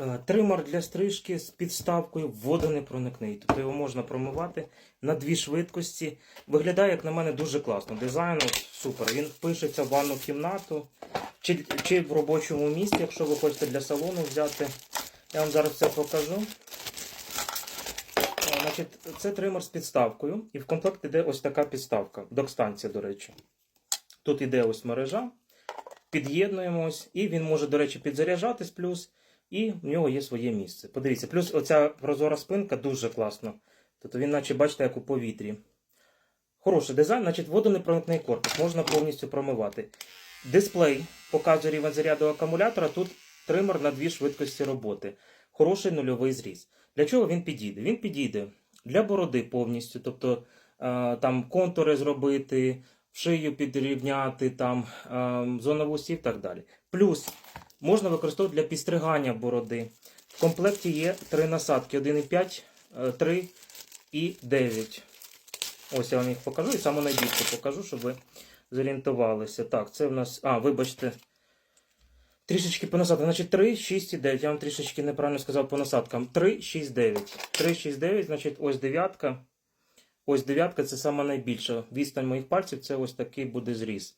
Е, Тример для стрижки з підставкою водонепроникний. Тобто його можна промивати на дві швидкості. Виглядає, як на мене, дуже класно. Дизайн супер. Він впишеться в ванну кімнату чи, чи в робочому місці, якщо ви хочете для салону взяти. Я вам зараз це покажу. Е, Значить, це тример з підставкою, і в комплект іде ось така підставка. Док-станція, до речі. Тут іде ось мережа, під'єднуємо ось, і він може, до речі, підзаряджатись плюс, і в нього є своє місце. Подивіться, плюс оця прозора спинка дуже класна. Тобто він, наче, бачите, як у повітрі. Хороший дизайн, значить, водонепроникний корпус, можна повністю промивати. Дисплей показує рівень заряду акумулятора. Тут тример на дві швидкості роботи. Хороший нульовий зріз. Для чого він підійде? Він підійде для бороди повністю, тобто е, там контури зробити, шию підрівняти, там е, зону вусів і так далі. Плюс можна використовувати для підстригання бороди. В комплекті є три насадки: 1,5, е, 3 і 9. Ось я вам їх покажу і саме найбільше покажу, щоб ви зорієнтувалися. Так, це в нас. А, вибачте. Трішечки по насадкам. Значить 3, 6 і 9. Я вам трішечки неправильно сказав по насадкам. 3, 6, 9. 3, 6, 9, значить, ось дев'ятка. Ось дев'ятка це саме найбільша. Відстань моїх пальців це ось такий буде зріз.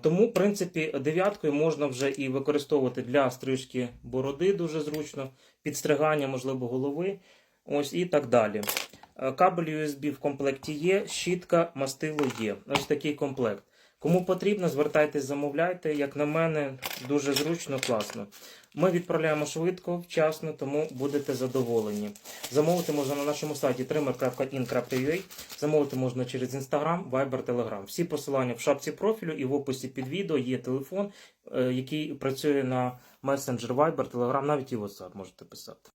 Тому, в принципі, дев'яткою можна вже і використовувати для стрижки бороди дуже зручно, підстригання, можливо, голови. Ось і так далі. Е, Кабель USB в комплекті є, щітка, мастило є. Ось такий комплект. Кому потрібно, звертайтесь, замовляйте. Як на мене, дуже зручно, класно. Ми відправляємо швидко, вчасно, тому будете задоволені. Замовити можна на нашому сайті trimmer.in.ua, замовити можна через Instagram, Viber, Telegram. Всі посилання в шапці профілю і в описі під відео є телефон, е, який працює на Messenger, Viber, Telegram, навіть і WhatsApp можете писати.